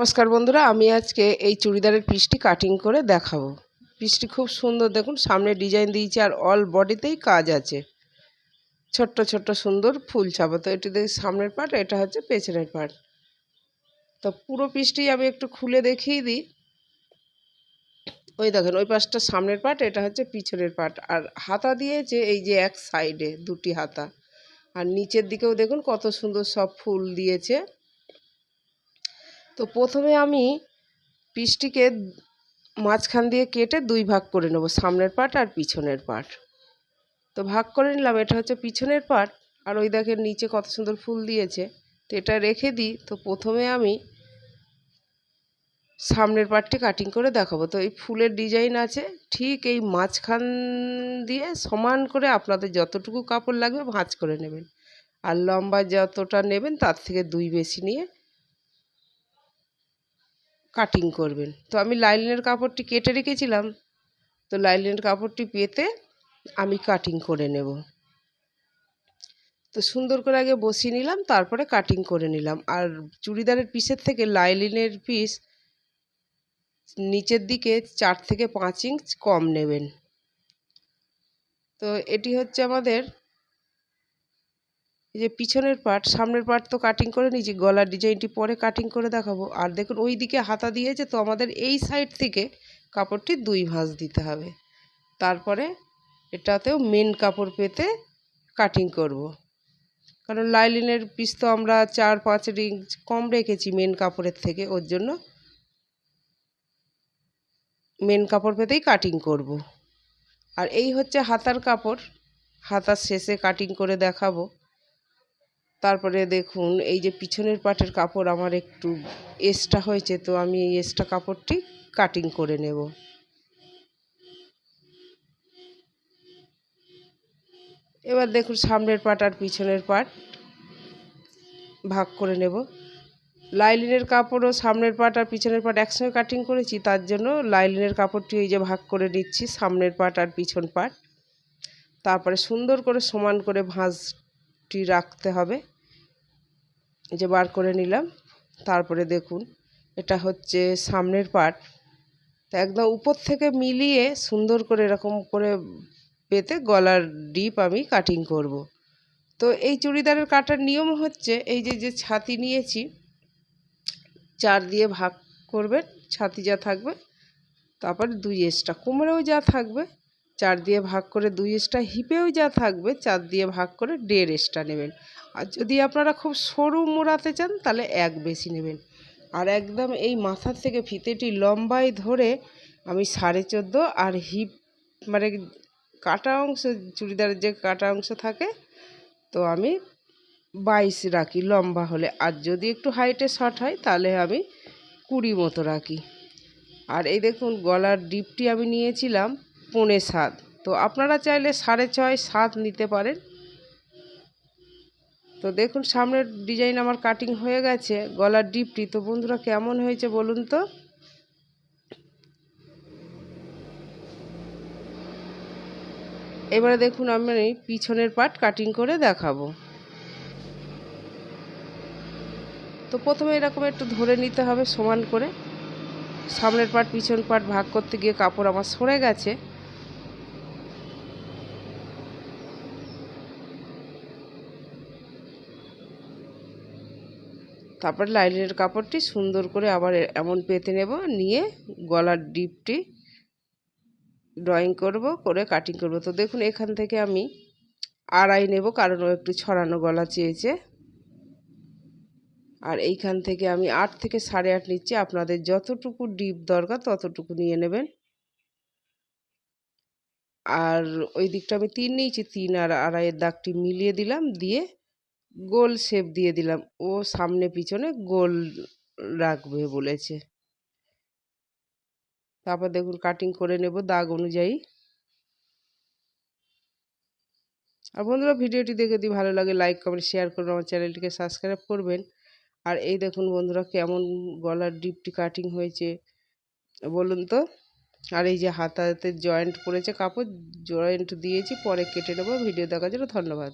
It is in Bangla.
নমস্কার বন্ধুরা, আমি আজকে এই চুড়িদারের পিসটি কাটিং করে দেখাবো। পিসটি খুব সুন্দর, দেখুন, সামনে ডিজাইন দিয়েছে আর অল বডিতেই কাজ আছে। ছোট্ট ছোট্ট, সুন্দর ফুল ছাপা। তো এটি দেখি সামনের পার্ট এটা হচ্ছে পেছনের পার্ট তো পুরো পিসটি আমি একটু খুলে দেখিয়ে দিই। ওই দেখেন, ওই পাশটা সামনের পার্ট এটা হচ্ছে পিছনের পার্ট আর হাতা দিয়েছে এই যে এক সাইডে দুটি হাতা। আর নিচের দিকেও দেখুন, কত সুন্দর সব ফুল দিয়েছে। তো প্রথমে আমি পিসটিকে মাঝখান দিয়ে কেটে দুই ভাগ করে নেব, সামনের পার্ট আর পিছনের পার্ট তো ভাগ করে নিলাম, এটা হচ্ছে পিছনের পার্ট আর ওই দেখেন নিচে কত সুন্দর ফুল দিয়েছে, তো এটা রেখে দিই। তো প্রথমে আমি সামনের পার্টটি কাটিং করে দেখাবো। তো এই ফুলের ডিজাইন আছে, ঠিক এই মাঝখান দিয়ে সমান করে আপনাদের যতটুকু কাপড় লাগবে ভাঁজ করে নেবেন। আর লম্বা যতটা নেবেন, তার থেকে দুই বেশি নিয়ে কাটিং করবেন। তো আমি লাইলিনের কাপড়টি কেটে রেখেছিলাম। তো লাইলিনের কাপড়টি পেতে আমি কাটিং করে নেব। তো সুন্দর করে আগে বসিয়ে নিলাম, তারপরে কাটিং করে নিলাম। আর চুড়িদারের পিসের থেকে লাইলিনের পিস নিচের দিকে চার থেকে পাঁচ ইঞ্চ কম নেবেন। তো এটি হচ্ছে আমাদের এই যে পিছনের পার্ট সামনের পার্ট তো কাটিং করে নিয়েছি, গলার ডিজাইনটি পরে কাটিং করে দেখাবো আর দেখুন ওই দিকে হাতা দিয়েছে, তো আমাদের এই সাইড থেকে কাপড়টি দুই ভাঁজ দিতে হবে তারপরে এটাতেও মেন কাপড় পেতে কাটিং করব। কারণ লাইলিনের পিস তো আমরা চার পাঁচ ইঞ্চ কম রেখেছি মেন কাপড়ের থেকে, ওর জন্য মেন কাপড় পেতেই কাটিং করব। আর এই হচ্ছে হাতার কাপড় হাতার শেষে কাটিং করে দেখাবো তারপরে দেখুন, এই যে পিছনের পাটের কাপড় আমার একটু এক্সট্রা হয়েছে, তো আমি এই এক্সট্রা কাপড়টি কাটিং করে নেব। এবার দেখুন, সামনের পাট আর পিছনের পাট ভাগ করে নেব। লাইলিনের কাপড়ও সামনের পাট আর পিছনের পাট একসঙ্গে কাটিং করেছি, তার জন্য লাইলিনের কাপড়টি এই যে ভাগ করে নিচ্ছি, সামনের পাট আর পিছন পাট। তারপরে সুন্দর করে সমান করে ভাঁজটি রাখতে হবে। যে বার করে নিলাম। তারপরে দেখুন, এটা হচ্ছে সামনের পার্ট তো একদম উপর থেকে মিলিয়ে সুন্দর করে এরকম করে পেতে গলার ডিপ আমি কাটিং করব। তো এই চুড়িদারের কাটার নিয়ম হচ্ছে, এই যে যে ছাতি নিয়েছি, চার দিয়ে ভাগ করবেন, ছাতি যা থাকবে, তারপরে দুই এক্সট্রা কোমরেও যা থাকবে চার দিয়ে ভাগ করে দুই এক্সট্রা হিপেও যা থাকবে, চার দিয়ে ভাগ করে দেড় এক্সট্রা নেবেন। আর যদি আপনারা খুব সরু মোড়াতে চান, তাহলে এক বেশি নেবেন। আর একদম এই মাথার থেকে ফিতেটি লম্বায় ধরে আমি সাড়ে চোদ্দ আর হিপ মানে কাটা অংশ, চুড়িদারের যে কাটা অংশ থাকে, তো আমি বাইশ রাখি লম্বা হলে। আর যদি একটু হাইটে শর্ট হয়, তাহলে আমি কুড়ি মতো রাখি। আর এই দেখুন, গলার ডিপটি আমি নিয়েছিলাম। পৌনে সাত। তো আপনারা চাইলে সাড়ে ছয়, সাত নিতে পারেন। তো দেখুন, সামনের ডিজাইন আমার কাটিং হয়ে গেছে, গলার ডিপটি। তো বন্ধুরা, কেমন হয়েছে বলুন তো? এবারে দেখুন, আমি পিছনের পার্ট কাটিং করে দেখাবো। তো প্রথমে এরকম একটু ধরে নিতে হবে সমান করে। সামনের পার্ট, পিছন পার্ট ভাগ করতে গিয়ে কাপড় আমার সরে গেছে। তারপর লাইনের কাপড়টি সুন্দর করে আবার এমন পেতে নেব, নিয়ে গলার ডিপটি ড্রয়িং করব, করে কাটিং করব। তো দেখুন, এখান থেকে আমি আড়াই নেব, কারণ ও একটু ছড়ানো গলা চেয়েছে। আর এইখান থেকে আমি আট থেকে সাড়ে আট নিচ্ছি। আপনাদের যতটুকু ডিপ দরকার, ততটুকু নিয়ে নেবেন। আর ওই দিকটা আমি তিন নিয়েছি, তিন আর আড়াইয়ের দাগটি মিলিয়ে দিলাম, দিয়ে গোল শেপ দিয়ে দিলাম। ও সামনে পিছনে গোল রাখবে বলেছে। তারপর দেখুন কাটিং করে নেব দাগ অনুযায়ী। আর বন্ধুরা ভিডিওটি দেখে যদি ভালো লাগে লাইক কমেন্ট শেয়ার করবেন আমার চ্যানেলটিকে সাবস্ক্রাইব করবেন। আর এই দেখুন বন্ধুরা কেমন গলার ডিপটি কাটিং হয়েছে। বলুন তো। আর এই যে হাতাতে জয়েন্ট পড়েছে, কাপড় জয়েন্ট দিয়েছি, পরে কেটে নেব। ভিডিও দেখার জন্য ধন্যবাদ।